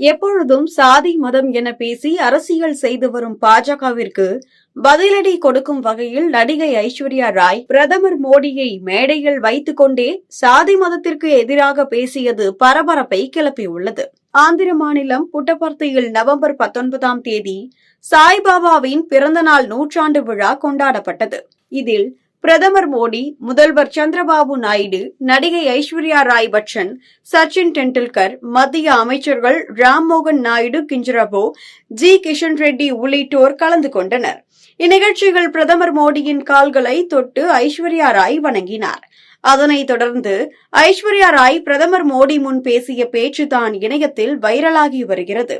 எப்பொழுதும் சாதி மதம் என பேசி அரசியல் செய்து வரும் பாஜகவிற்கு பதிலடி கொடுக்கும் வகையில் நடிகை ஐஸ்வர்யா ராய் பிரதமர் மோடியை மேடையில் வைத்துக் கொண்டே சாதி மதத்திற்கு எதிராக பேசியது பரபரப்பை கிளப்பியுள்ளது. ஆந்திர மாநிலம் புட்டபர்த்தியில் நவம்பர் பத்தொன்பதாம் தேதி சாய்பாபாவின் பிறந்தநாள் நூற்றாண்டு விழா கொண்டாடப்பட்டது. இதில் பிரதமர் மோடி முதல்வர் சந்திரபாபு நாயுடு நடிகை ஐஸ்வர்யா ராய் பச்சன் சச்சின் டெண்டுல்கர் மத்திய அமைச்சர்கள் ராம்மோகன் நாயுடு கிஞ்சரபோ ஜி. கிஷன் ரெட்டி உள்ளிட்டோர் கலந்து கொண்டனர். இந்நிகழ்ச்சியில் பிரதமர் மோடியின் கால்களை தொட்டு ஐஸ்வர்யா ராய் வணங்கினார். அதனைத் தொடர்ந்து ஐஸ்வர்யா ராய் பிரதமர் மோடி முன் பேசிய பேச்சுதான் இணையத்தில் வைரலாகி வருகிறது.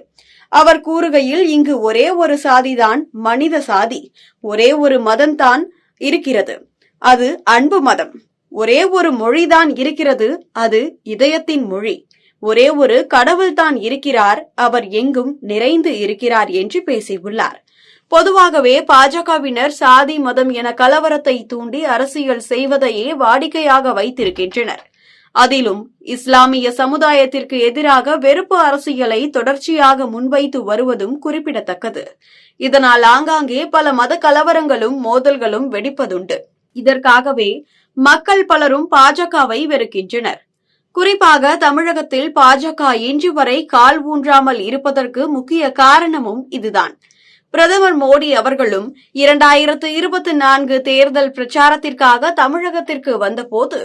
அவர் கூறுகையில் இங்கு ஒரே ஒரு சாதிதான் மனித சாதி. ஒரே ஒரு மதம்தான் இருக்கிறது. அது அன்பு மதம். ஒரே ஒரு மொழிதான் இருக்கிறது அது இதயத்தின் மொழி. ஒரே ஒரு கடவுள்தான் இருக்கிறார் அவர் எங்கும் நிறைந்து இருக்கிறார் என்று பேசியுள்ளார். பொதுவாகவே பாஜகவினர் சாதி மதம் என கலவரத்தை தூண்டி அரசியல் செய்வதையே வாடிக்கையாக வைத்திருக்கின்றனர். அதிலும் இஸ்லாமிய சமுதாயத்திற்கு எதிராக வெறுப்பு அரசியலை தொடர்ச்சியாக முன்வைத்து வருவதும் குறிப்பிடத்தக்கது. இதனால் ஆங்காங்கே பல மத கலவரங்களும் மோதல்களும் வெடிப்பதுண்டு. இதற்காகவே மக்கள் பலரும் பாஜகவை வெறுக்கின்றனர். குறிப்பாக தமிழகத்தில் பாஜக இன்று வரை கால் ஊன்றாமல் இருப்பதற்கு முக்கிய காரணமும் இதுதான். பிரதமர் மோடி அவர்களும் இரண்டாயிரத்து இருபத்தி நான்கு தேர்தல் பிரச்சாரத்திற்காக தமிழகத்திற்கு வந்தபோது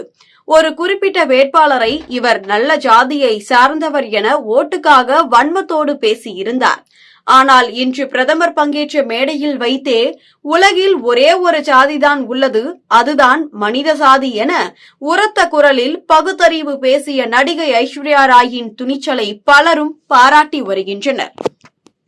ஒரு குறிப்பிட்ட வேட்பாளரை இவர் நல்ல ஜாதியை சார்ந்தவர் என ஓட்டுக்காக வன்மத்தோடு பேசியிருந்தார். ஆனால் இன்று பிரதமர் பங்கேற்ற மேடையில் வைத்தே உலகில் ஒரே ஒரு சாதிதான் உள்ளது அதுதான் மனித சாதி என உரத்த குரலில் பகுத்தறிவு பேசிய நடிகை ஐஸ்வர்யா ராயின் துணிச்சலை பலரும் பாராட்டி வருகின்றனர்.